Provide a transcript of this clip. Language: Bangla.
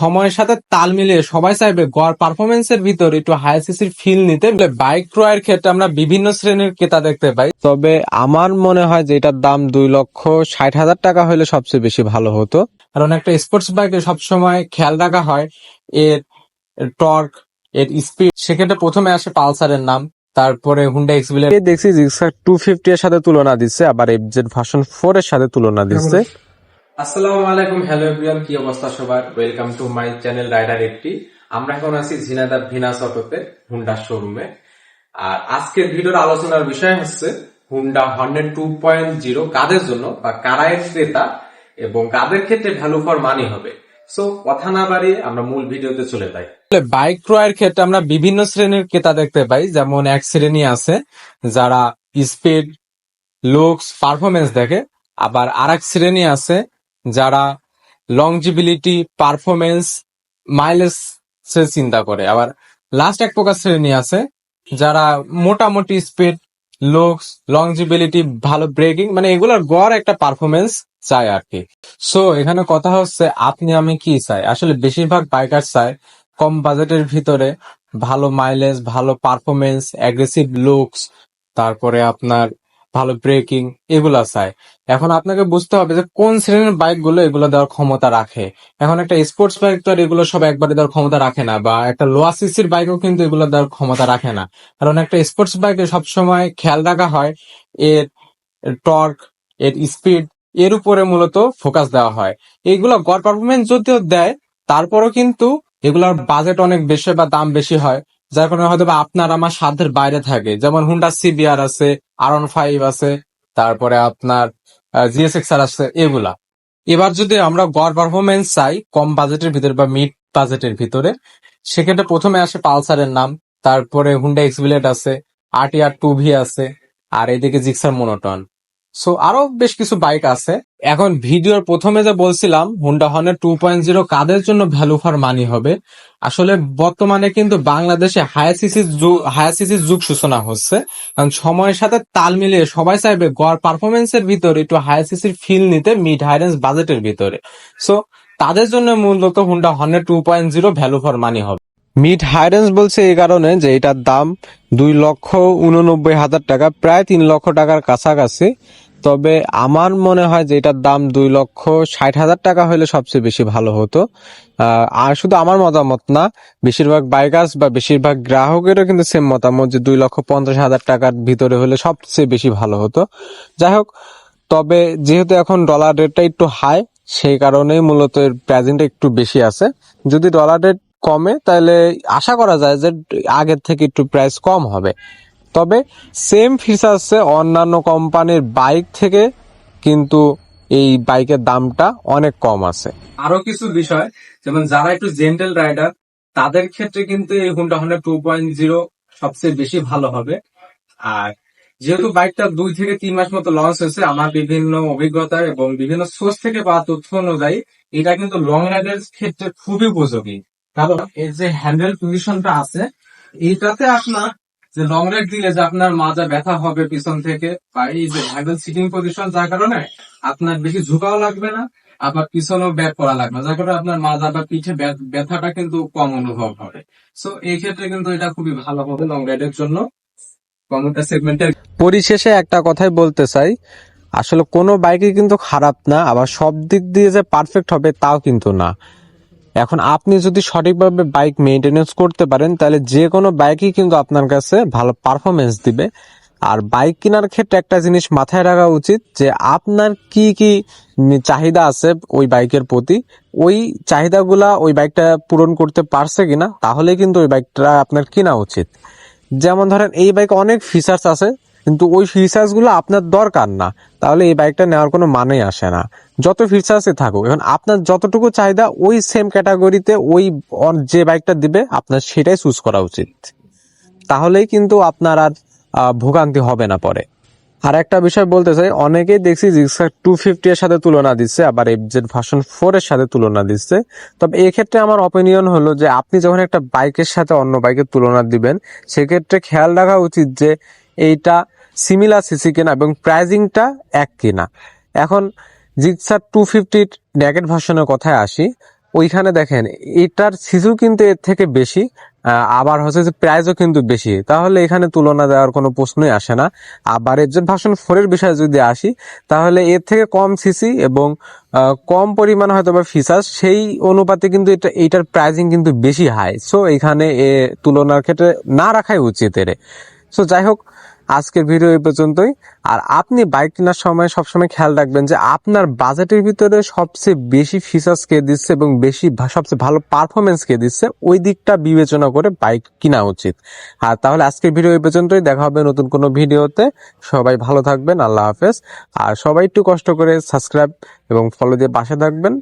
সময়ের সাথে তাল মিলিয়ে সবাই চাইবে গড় পারফরমেন্সের ভিতর একটু হাই সিসির ফিল নিতে। বাইক ক্রয়ের ক্ষেত্রে আমরা বিভিন্ন শ্রেণির ক্রেতা দেখতে পাই। তবে আমার মনে হয় যে এটার দাম দুই লক্ষ ষাট হাজার টাকা হলে সবচেয়ে বেশি ভালো হতো। কারণ একটা স্পোর্টস বাইকে সবসময় খেয়াল রাখা হয় এর টর্ক এর স্পিড সেক্ষেত্রে প্রথমে আসে পালসারের নাম তারপরে হুন্ডা এক্সবিলের দেখছি জিক্সার টু ফিফটি এর সাথে তুলনা দিচ্ছে আবার এফজেড ভার্সন ফোর এর সাথে তুলনা দিচ্ছে। আসসালামু আলাইকুম, হ্যালো এভরিওয়ান, কি অবস্থা সবার? Welcome to my channel rider একটি আমরা এখন আছি ঝিনাদা ভিনাস অটোতে হুন্ডা শোরুমে আর আজকের ভিডিওর আলোচনার বিষয় হচ্ছে হুন্ডা হন্ড্রেড টু পয়েন্ট জিরো কাদের জন্য বা কারায় ক্রেতা এবং কাদের ক্ষেত্রে ভ্যালু ফর মানি হবে। সো কথা না বাড়িয়ে আমরা মূল ভিডিওতে চলে যাই। বাইক ক্রয়ের ক্ষেত্রে আমরা বিভিন্ন শ্রেণির ক্রেতা দেখতে পাই, যেমন এক শ্রেণি আছে, যারা স্পিড লুকস পারফরমেন্স দেখে। আবার আর এক শ্রেণি আছে যারা লংজিবিলিটি পারফরমেন্স মাইলেজ চিন্তা করে। আবার লাস্ট এক প্রকার শ্রেণি আছে যারা মোটামুটি স্পিড লুকস লংজিবিলিটি ভালো ব্রেকিং মানে এগুলোর গড় একটা পারফরমেন্স চাই আর কি সো এখানে কথা হচ্ছে, আপনি, আমি কি চাই? আসলে বেশিরভাগ বাইকার চাই কম বাজেটের ভিতরে ভালো মাইলেজ ভালো পারফরমেন্স অ্যাগ্রেসিভ লুকস তারপরে আপনার ভালো ব্রেকিং এগুলা চাই। এখন আপনাকে বুঝতে হবে যে কোন শ্রেণির বাইকগুলো এগুলো দেওয়ার ক্ষমতা রাখে। এখন একটা স্পোর্টস বাইক তো আর এগুলো সব একবারে দেওয়ার ক্ষমতা রাখে না, বা একটা লোয়া সিসির বাইকও কিন্তু এগুলো দেওয়ার ক্ষমতা রাখে না। কারণ একটা স্পোর্টস বাইকে সবসময় খেয়াল রাখা হয়, এর টর্ক এর স্পিড এর উপরে মূলত ফোকাস দেওয়া হয়। এইগুলো গড় পারফরমেন্স যদিও দেয়, তারপরও কিন্তু এগুলোর বাজেট অনেক বেশি বা দাম বেশি হয়। যার কারণে হয়তো বা আপনার আমার সাধ্যের বাইরে থাকে। যেমন হুন্ডা সিবিআর আছে আর ফাইভ আছে, তারপরে আপনার জিএসএক্স আর আছে, এগুলা। এবার যদি আমরা গড় পারফরমেন্স চাই, কম বাজেটের ভিতরে বা মিড বাজেটের ভিতরে, সেক্ষেত্রে প্রথমে আসে পালসারের নাম, তারপরে হুন্ডা এক্সবিলেট আছে আরটিআর টু ভি আছে, আর এদিকে জিক্সার মোনোটন সো আরও বেশ কিছু বাইক আছে। এখন ভিডিওর প্রথমে যে বলছিলাম হুন্ডা হর্নের টু পয়েন্ট জিরো কাদের জন্য ভ্যালু ফর মানি হবে? আসলে বর্তমানে কিন্তু বাংলাদেশে হায়ার সিসির হায়ার যুগ সূচনা হচ্ছে। কারণ সময়ের সাথে তাল মিলিয়ে সবাই চাইবে গড় পারফরমেন্সের ভিতরে, একটু হায়ার সিসির ফিল নিতে মিড হাই রেঞ্জ বাজেটের ভিতরে। সো তাদের জন্য মূলত Honda hornet two point zero value for money হবে। মিড হাই রেঞ্জ বলছে এই কারণে যে এটার দাম দুই লক্ষ উননব্বই হাজার টাকা, প্রায় তিন লক্ষ টাকার কাছাকাছি। তবে আমার মনে হয় যে এটার দাম দুই লক্ষ ষাট হাজার টাকা হলে সবচেয়ে বেশি ভালো হতো। আর শুধু আমার মতামত না, বেশিরভাগ বাইকার্স বা বেশিরভাগ গ্রাহকেরও কিন্তু সেম মতামত যে দুই লক্ষ পঞ্চাশ হাজার টাকার ভিতরে হলে সবচেয়ে বেশি ভালো হতো। যাই হোক, তবে যেহেতু এখন ডলার রেটটা একটু হাই সেই কারণেই মূলত এর প্রাইজিংটা একটু বেশি আছে। যদি ডলার রেট কমে, তাহলে আশা করা যায় যে আগের থেকে একটু প্রাইস কম হবে। তবে সেম ফিচার্সে অন্যান্য কোম্পানির বাইক থেকে, কিন্তু এই বাইকের দামটা অনেক কম আছে। আরও কিছু বিষয়, যেমন যারা একটু জেন্টেল রাইডার তাদের ক্ষেত্রে কিন্তু এই Honda Honda two point zero সবচেয়ে বেশি ভালো হবে। আর যেহেতু বাইকটা দুই থেকে তিন মাস মতো লঞ্চ হয়েছে, আমার বিভিন্ন অভিজ্ঞতা এবং বিভিন্ন সোর্স থেকে পাওয়া তথ্য অনুযায়ী, এটা কিন্তু লং রাইডের ক্ষেত্রে খুবই উপযোগী। কারণ এর যে হ্যান্ডেল পজিশনটা আছে, এইটাতে আপনার যে লং রাইড দিলে যে আপনার মাজা ব্যথা হবে পিছন থেকে, বা এই যে হ্যান্ডেল সিটিং পজিশন যার কারণে আপনার বেশি ঝুঁকাও লাগবে না আবার পিছনেও ব্যাক করা লাগবে যার কারণে আপনার মাজা বা পিঠে ব্যথাটা কিন্তু কম অনুভব হবে। সো এই ক্ষেত্রে কিন্তু এটা খুবই ভালো হবে লং রাইডের জন্য। কমিউটার সেগমেন্টের পরিশেষে একটা কথাই বলতে চাই, আসলে কোনো বাইকই কিন্তু খারাপ না, আবার সব দিক দিয়ে যে পারফেক্ট হবে তাও কিন্তু না। এখন আপনি যদি সঠিকভাবে বাইক মেনটেনেন্স করতে পারেন, তাহলে যে কোনো বাইকই কিন্তু আপনার কাছে ভালো পারফরমেন্স দিবে। আর বাইক কেনার ক্ষেত্রে একটা জিনিস মাথায় রাখা উচিত যে আপনার কি কি চাহিদা আছে ওই বাইকের প্রতি, ওই চাহিদাগুলা ওই বাইকটা পূরণ করতে পারছে কিনা তাহলে কিন্তু ওই বাইকটা আপনার কেনা উচিত। যেমন ধরেন, এই বাইক অনেক ফিচার্স আছে কিন্তু ওই ফিচার্সগুলো আপনার দরকার না। তাহলে এই বাইকটা নেওয়ার কোনো মানেই আসে না। যত ফিচার্সই থাকুক, এখন আপনার যতটুকু চাহিদা, ওই সেম ক্যাটাগরিতে ওই যে বাইকটা দিবে, আপনার সেটাই চুজ করা উচিত। তাহলেই কিন্তু আপনার আর ভোগান্তি হবে না পরে। আর একটা বিষয় বলতে চাই, অনেকেই দেখছি জিক্সার টু ফিফটি এর সাথে তুলনা দিচ্ছে, আবার এফজেড ভার্সন ফোর এর সাথে তুলনা দিচ্ছে। তবে এক্ষেত্রে আমার অপিনিয়ন হলো যে, আপনি যখন একটা বাইকের সাথে অন্য বাইকের তুলনা দিবেন, সেক্ষেত্রে খেয়াল রাখা উচিত যে এইটা সিমিলার সিসি কিনা এবং প্রাইজিংটা এক কিনা। এখন জিক্সার টু ফিফটির ন্যাকেট ভার্সনের কথায় আসি। ওইখানে দেখেন, এটার সিজু কিন্তু এর থেকে বেশি আবার হচ্ছে যে প্রাইজও কিন্তু বেশি। তাহলে এখানে তুলনা দেওয়ার কোনো প্রশ্নই আসে না। আবার এর ভার্সন ফোরের বিষয়ে যদি আসি, তাহলে এর থেকে কম সিসি এবং কম পরিমাণ হয়তো বা ফিচার্স সেই অনুপাতে কিন্তু এটা এইটার প্রাইজিং কিন্তু বেশি হাই সো এখানে এ তুলনার ক্ষেত্রে না রাখাই উচিত এর। সো যাই হোক আজকের ভিডিও এই পর্যন্তই। আর আপনি বাইক কেনার সময় সবসময় খেয়াল রাখবেন যে আপনার বাজেটের ভিতরে সবচেয়ে বেশি ফিচার্স কে দিচ্ছে এবং বেশি সবচেয়ে ভালো পারফরমেন্স কে দিচ্ছে, ওই দিকটা বিবেচনা করে বাইক কিনা উচিত। আর তাহলে আজকের ভিডিও এই পর্যন্তই। দেখা হবে নতুন কোনো ভিডিওতে সবাই ভালো থাকবেন। আল্লাহ হাফেজ। আর সবাই একটু কষ্ট করে সাবস্ক্রাইব এবং ফলো দিয়ে পাশে থাকবেন।